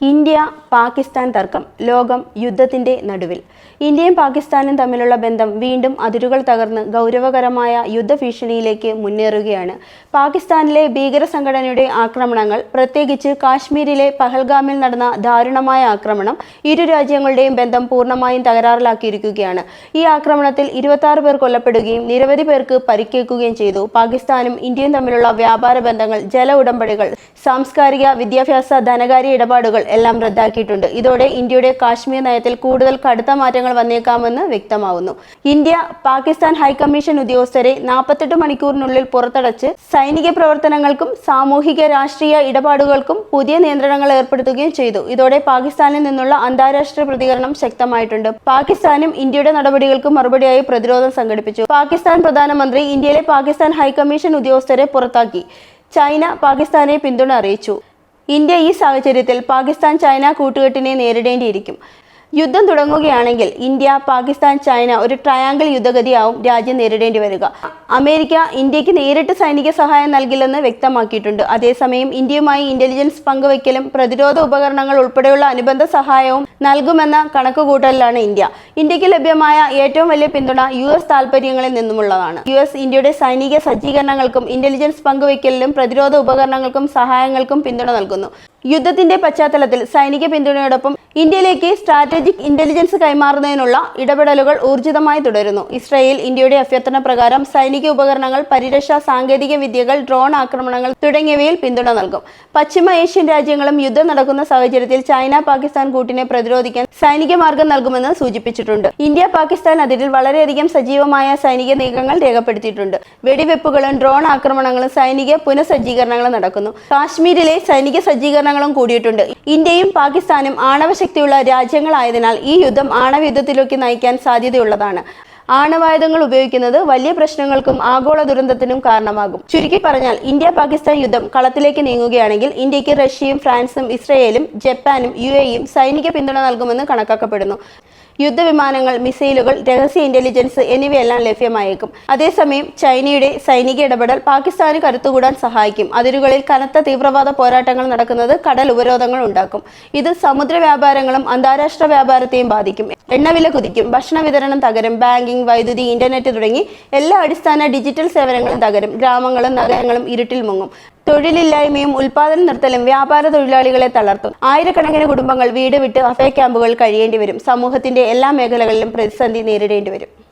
India Pakistan തർക്കം ലോകം യുദ്ധത്തിന്റെ നടുവിൽ. ഇന്ത്യയും പാകിസ്ഥാനും തമ്മിലുള്ള ബന്ധം വീണ്ടും അതിരുകൾ തകർന്ന് ഗൗരവകരമായ യുദ്ധഭീഷണിയിലേക്ക് മുന്നേറുകയാണ്. പാകിസ്ഥാനിലെ ഭീകര സംഘടനയുടെ ആക്രമണങ്ങൾ പ്രത്യേകിച്ച് കാശ്മീരിലെ പഹൽഗാമിൽ നടന്ന ദാരുണമായ ആക്രമണം ഇരു രാജ്യങ്ങളുടെയും ബന്ധം പൂർണമായും തകരാറിലാക്കിയിരിക്കുകയാണ്. ഈ ആക്രമണത്തിൽ ഇരുപത്തി പേർ കൊല്ലപ്പെടുകയും നിരവധി പേർക്ക് പരിക്കേൽക്കുകയും ചെയ്തു. പാകിസ്ഥാനും ഇന്ത്യയും തമ്മിലുള്ള വ്യാപാര ബന്ധങ്ങൾ ജല ഉടമ്പടികൾ സാംസ്കാരിക വിദ്യാഭ്യാസ ധനകാര്യ ഇടപാടുകൾ എല്ലാം റദ്ദാക്കിയിട്ടുണ്ട്. ഇതോടെ ഇന്ത്യയുടെ കാശ്മീർ നയത്തിൽ കൂടുതൽ കടുത്ത മാറ്റങ്ങൾ വന്നേക്കാമെന്ന് വ്യക്തമാവുന്നു. ഇന്ത്യ പാകിസ്ഥാൻ ഹൈക്കമ്മീഷൻ ഉദ്യോഗസ്ഥരെ നാൽപ്പത്തെട്ട് മണിക്കൂറിനുള്ളിൽ പുറത്തടച്ച് സൈനിക പ്രവർത്തനങ്ങൾക്കും സാമൂഹിക രാഷ്ട്രീയ ഇടപാടുകൾക്കും പുതിയ നിയന്ത്രണങ്ങൾ ഏർപ്പെടുത്തുകയും ചെയ്തു. ഇതോടെ പാകിസ്ഥാനിൽ നിന്നുള്ള അന്താരാഷ്ട്ര പ്രതികരണം ശക്തമായിട്ടുണ്ട്. പാകിസ്ഥാനും ഇന്ത്യയുടെ നടപടികൾക്ക് മറുപടിയായി പ്രതിരോധം സംഘടിപ്പിച്ചു. പാകിസ്ഥാൻ പ്രധാനമന്ത്രി ഇന്ത്യയിലെ പാകിസ്ഥാൻ ഹൈക്കമ്മീഷൻ ഉദ്യോഗസ്ഥരെ പുറത്താക്കി. ചൈന പാകിസ്ഥാനെ പിന്തുണ അറിയിച്ചു. ഇന്ത്യ ഈ സാഹചര്യത്തിൽ പാകിസ്ഥാൻ ചൈന കൂട്ടുകെട്ടിനെ നേരിടേണ്ടിയിരിക്കും. യുദ്ധം തുടങ്ങുകയാണെങ്കിൽ ഇന്ത്യ പാകിസ്ഥാൻ ചൈന ഒരു ട്രയാങ്കിൾ യുദ്ധഗതിയാവും രാജ്യം നേരിടേണ്ടി വരിക. അമേരിക്ക ഇന്ത്യയ്ക്ക് നേരിട്ട് സൈനിക സഹായം നൽകില്ലെന്ന് വ്യക്തമാക്കിയിട്ടുണ്ട്. അതേസമയം ഇന്ത്യയുമായി ഇന്റലിജൻസ് പങ്കുവയ്ക്കലും പ്രതിരോധ ഉപകരണങ്ങൾ ഉൾപ്പെടെയുള്ള അനുബന്ധ സഹായവും നൽകുമെന്ന കണക്കുകൂട്ടലിലാണ് ഇന്ത്യ. ഇന്ത്യയ്ക്ക് ലഭ്യമായ ഏറ്റവും വലിയ പിന്തുണ യു എസ് താൽപര്യങ്ങളിൽ നിന്നുമുള്ളതാണ്. യു എസ് ഇന്ത്യയുടെ സൈനിക സജ്ജീകരണങ്ങൾക്കും ഇന്റലിജൻസ് പങ്കുവയ്ക്കലിലും പ്രതിരോധ ഉപകരണങ്ങൾക്കും സഹായങ്ങൾക്കും പിന്തുണ നൽകുന്നു. യുദ്ധത്തിന്റെ പശ്ചാത്തലത്തിൽ സൈനിക പിന്തുണയോടൊപ്പം ഇന്ത്യയിലേക്ക് സ്ട്രാറ്റജിക് ഇന്റലിജൻസ് കൈമാറുന്നതിനുള്ള ഇടപെടലുകൾ ഊർജിതമായി തുടരുന്നു. ഇസ്രായേൽ ഇന്ത്യയുടെ അഭ്യർത്ഥന പ്രകാരം സൈനിക ഉപകരണങ്ങൾ പരിരക്ഷാ സാങ്കേതിക വിദ്യകൾ ഡ്രോൺ ആക്രമണങ്ങൾ തുടങ്ങിയവയിൽ പിന്തുണ നൽകും. പശ്ചിമ ഏഷ്യൻ രാജ്യങ്ങളും യുദ്ധം നടക്കുന്ന സാഹചര്യത്തിൽ ചൈന പാകിസ്ഥാൻ കൂട്ടിനെ പ്രതിരോധിക്കാൻ സൈനിക മാർഗം നൽകുമെന്ന് സൂചിപ്പിച്ചിട്ടുണ്ട്. ഇന്ത്യ പാകിസ്ഥാൻ അതിരിൽ വളരെയധികം സജീവമായ സൈനിക നീക്കങ്ങൾ രേഖപ്പെടുത്തിയിട്ടുണ്ട്. വെടിവെപ്പുകളും ഡ്രോൺ ആക്രമണങ്ങളും സൈനിക പുനഃസജ്ജീകരണങ്ങളും നടക്കുന്നു. കാശ്മീരിലെ സൈനിക സജ്ജീകരണങ്ങളും കൂടിയിട്ടുണ്ട്. ഇന്ത്യയും പാകിസ്ഥാനും ആണവശക്തിയുള്ള രാജ്യങ്ങളായതിനാൽ ഈ യുദ്ധം ആണവ യുദ്ധത്തിലേക്ക് നയിക്കാൻ സാധ്യതയുള്ളതാണ്. ആണവായുധങ്ങൾ ഉപയോഗിക്കുന്നത് വലിയ പ്രശ്നങ്ങൾക്കും ആഗോള ദുരന്തത്തിനും കാരണമാകും. ചുരുക്കി പറഞ്ഞാൽ ഇന്ത്യ പാകിസ്ഥാൻ യുദ്ധം കളത്തിലേക്ക് നീങ്ങുകയാണെങ്കിൽ ഇന്ത്യയ്ക്ക് റഷ്യയും ഫ്രാൻസും ഇസ്രയേലും ജപ്പാനും യു എയും സൈനിക പിന്തുണ നൽകുമെന്ന് കണക്കാക്കപ്പെടുന്നു. യുദ്ധവിമാനങ്ങൾ മിസൈലുകൾ രഹസ്യ ഇന്റലിജൻസ് എന്നിവയെല്ലാം ലഭ്യമായേക്കും. അതേസമയം ചൈനയുടെ സൈനിക ഇടപെടൽ പാകിസ്ഥാന് കരുത്തുകൂടാൻ സഹായിക്കും. അതിരുകളിൽ കനത്ത തീവ്രവാദ പോരാട്ടങ്ങൾ നടക്കുന്നത് കടൽ ഉപരോധങ്ങൾ ഉണ്ടാക്കും. ഇത് സമുദ്ര വ്യാപാരങ്ങളും അന്താരാഷ്ട്ര വ്യാപാരത്തെയും ബാധിക്കും. എണ്ണവില കുതിക്കും. ഭക്ഷണ വിതരണം തകരും. ബാങ്കിംഗ് വൈദ്യുതി ഇന്റർനെറ്റ് തുടങ്ങി എല്ലാ അടിസ്ഥാന ഡിജിറ്റൽ സേവനങ്ങളും തകരും. ഗ്രാമങ്ങളും നഗരങ്ങളും ഇരുട്ടിൽ മുങ്ങും. തൊഴിലില്ലായ്മയും ഉൽപാദനം നിർത്തലും വ്യാപാര തൊഴിലാളികളെ തളർത്തും. ആയിരക്കണക്കിന് കുടുംബങ്ങൾ വീട് വിട്ട് അഭയ ക്യാമ്പുകൾ കഴിയേണ്ടി വരും. സമൂഹത്തിന്റെ എല്ലാ മേഖലകളിലും പ്രതിസന്ധി നേരിടേണ്ടി വരും.